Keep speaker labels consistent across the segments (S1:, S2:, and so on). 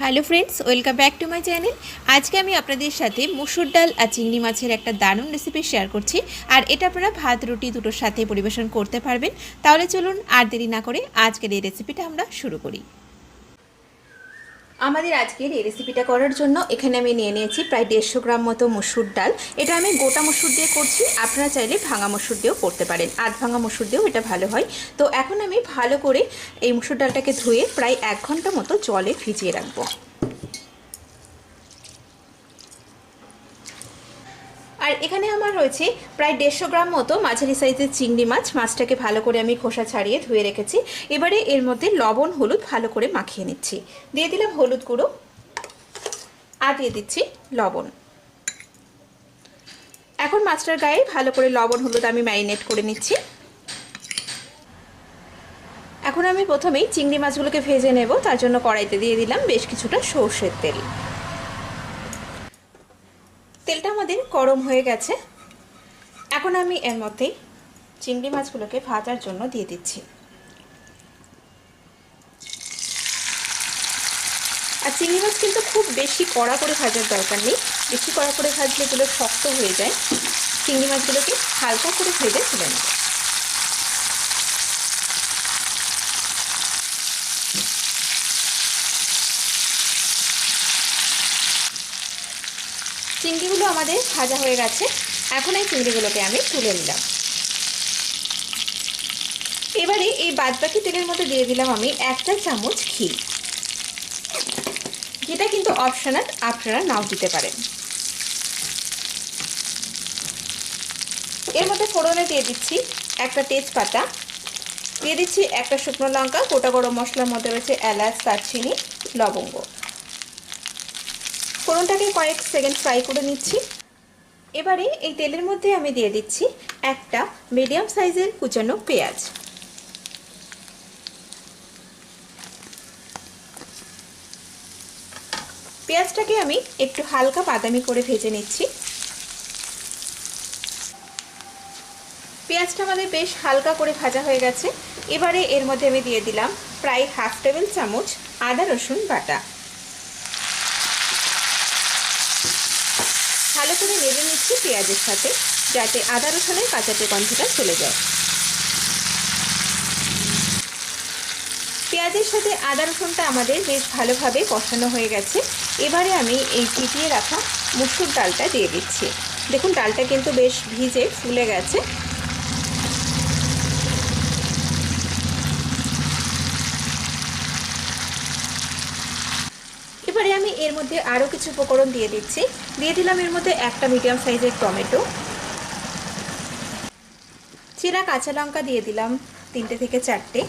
S1: Hello friends welcome back to my channel আজকে আমি আপনাদের সাথে মুসুর ডাল আর চিংড়ি মাছের একটা দারুণ রেসিপি শেয়ার করছি। আর এটা আপনারা ভাত, রুটি দুটোর সাথে পরিবেশন করতে পারবেন। তাহলে চলুন আর দেরি না করে আজকের এই রেসিপিটা আমরা শুরু করি। আমাদের আজকের এই রেসিপিটা করার জন্য এখানে আমি নিয়ে নিয়েছি প্রায় দেড়শো গ্রাম মতো মুসুর ডাল। এটা আমি গোটা মুসুর দিয়ে করছি। আপনারা চাইলে ভাঙা মুসুর দিয়েও করতে পারেন। আধ ভাঙা মুসুর দিয়েও এটা ভালো হয়। তো এখন আমি ভালো করে এই মুসুর ডালটাকে ধুয়ে প্রায় এক ঘণ্টা মতো জলে ভিজিয়ে রাখব। আর এখানে আমার রয়েছে প্রায় দেড়শো গ্রাম মতো মাঝারি সাইজের চিংড়ি মাছ। মাছটাকে ভালো করে আমি খোসা ছাড়িয়ে ধুয়ে রেখেছি। এবারে এর মধ্যে লবণ, হলুদ ভালো করে মাখিয়ে নিচ্ছি। দিয়ে দিলাম হলুদ গুঁড়ো আর দিয়ে দিচ্ছি লবণ। এখন মাছটার গায়ে ভালো করে লবণ, হলুদ আমি ম্যারিনেট করে নিচ্ছি। এখন আমি প্রথমেই চিংড়ি মাছগুলোকে ভেজে নেব। তার জন্য কড়াইতে দিয়ে দিলাম বেশ কিছুটা সর্ষের তেল তেলটা আমাদের গরম হয়ে গেছে। এখন আমি এর মধ্যেই চিংড়ি মাছগুলোকে ভাজার জন্য দিয়ে দিচ্ছি। আর চিংড়ি মাছ কিন্তু খুব বেশি কড়া করে ভাজার দরকার নেই। বেশি কড়া করে ভাজলে এগুলো শক্ত হয়ে যায়। চিংড়ি মাছগুলোকে হালকা করে ভেজে তুলে নেব। আমাদের ভাজা হয়ে গেছে। এখন এই চিংড়িগুলোকে আমি তুলে নিলাম। এবারে এই বাদবাকি তেলের মধ্যে দিয়ে দিলাম আমি একটা চামচ ঘি। যেটা কিন্তু অপশনাল, আপনারা নাও দিতে পারেন। এর মধ্যে ফোড়নে দিয়ে দিচ্ছি একটা তেজপাতা। দিয়ে দিচ্ছি একটা শুকনো লঙ্কা, গোটা গরম মশলার মধ্যে রয়েছে এলাচ, দারচিনি, লবঙ্গ। ফোড়নটাকে কয়েক সেকেন্ড ফ্রাই করে নিচ্ছি। এবারে এই তেলের মধ্যে আমি দিয়ে দিচ্ছি একটা মিডিয়াম সাইজের কুচানো পেঁয়াজ। পেঁয়াজটাকে আমি একটু হালকা বাদামি করে ভেজে নিচ্ছি। পেঁয়াজটা আমাদের বেশ হালকা করে ভাজা হয়ে গেছে। এবারে এর মধ্যে আমি দিয়ে দিলাম প্রায় হাফ টেবিল চামচ আদা রসুন বাটা ভালো করে নেড়ে নিচ্ছি পেঁয়াজের সাথে, যাতে আদা রসুনের কাঁচাটে গন্ধটা চলে যায়। পেঁয়াজের সাথে আদা রসুনটা আমাদের বেশ ভালোভাবে কষানো হয়ে গেছে। এবারে আমি এই চিটিয়ে রাখা মুসুর ডালটা দিয়ে দিচ্ছি। দেখুন, ডালটা কিন্তু বেশ ভিজে ফুলে গেছে। এবারে আমি এর মধ্যে আরও কিছু উপকরণ দিয়ে দিচ্ছি। দিয়ে দিলাম এর মধ্যে একটা মিডিয়াম সাইজের টমেটো। চিরা কাঁচা লঙ্কা দিয়ে দিলাম তিনটে থেকে চারটে।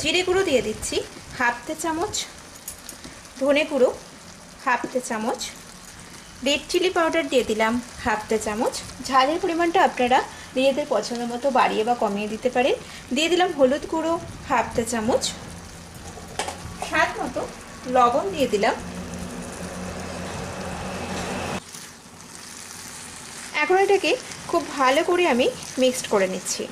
S1: জিরে গুঁড়ো দিয়ে দিচ্ছি হাফ তে চামচ। ধনে গুঁড়ো হাফ তে চামচ। রেড চিলি পাউডার দিয়ে দিলাম হাফ তে চামচ। ঝালের পরিমাণটা আপনারা নিজেদের পছন্দ মতো বাড়িয়ে বা কমিয়ে দিতে পারেন। দিয়ে দিলাম হলুদ গুঁড়ো হাফ তে চামচ। স্বাদ মতো লবণ দিয়ে দিলাম। এখন এটাকে খুব ভালো করে আমি মিক্সড করে নিচ্ছি।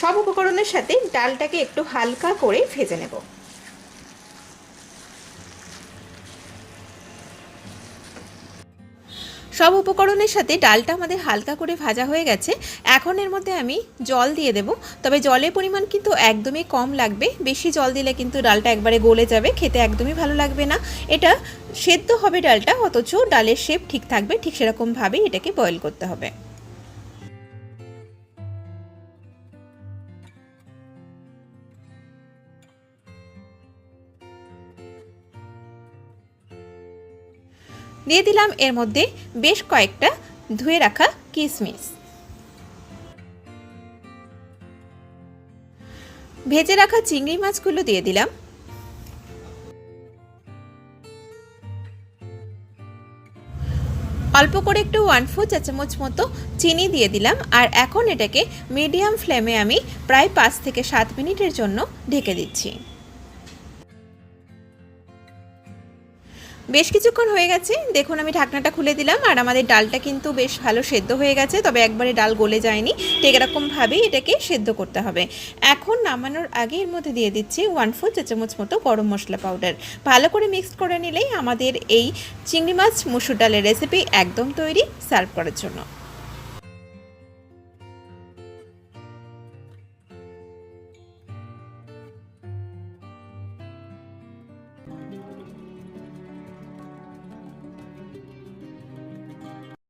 S1: সব উপকরণের সাথে ডালটাকে একটু হালকা করে ভেজে নেব। সব উপকরণের সাথে ডালটা আমাদের হালকা করে ভাজা হয়ে গেছে। এখন এর মধ্যে আমি জল দিয়ে দেব। তবে জলের পরিমাণ কিন্তু একদমই কম লাগবে। বেশি জল দিলে কিন্তু ডালটা একবারে গলে যাবে। খেতে একদমই ভালো লাগবে না। এটা সেদ্ধ হবে ডালটা, অথচ ডালের শেপ ঠিক থাকবে। ঠিক সেরকমভাবেই এটাকে বয়েল করতে হবে। দিয়ে দিলাম এর মধ্যে বেশ কয়েকটা ধুয়ে রাখা কিশমিশ ভেজে রাখা চিংড়ি মাছগুলো দিয়ে দিলাম। অল্প করে একটু ওয়ান ফোর চা চামচ মতো চিনি দিয়ে দিলাম আর এখন এটাকে মিডিয়াম ফ্লেমে আমি প্রায় পাঁচ থেকে সাত মিনিটের জন্য ঢেকে দিচ্ছি। বেশ কিছুক্ষণ হয়ে গেছে। দেখুন, আমি ঢাকনাটা খুলে দিলাম আর আমাদের ডালটা কিন্তু বেশ ভালো সেদ্ধ হয়ে গেছে, তবে একবারে ডাল গলে যায়নি। ঠিক এরকমভাবেই এটাকে সেদ্ধ করতে হবে। এখন নামানোর আগে এর মধ্যে দিয়ে দিচ্ছি ওয়ান ফোর চা চামচ মতো গরম মশলা পাউডার। ভালো করে মিক্স করে নিলেই আমাদের এই চিংড়ি মাছ মুসুর ডালের রেসিপি একদম তৈরি সার্ভ করার জন্য।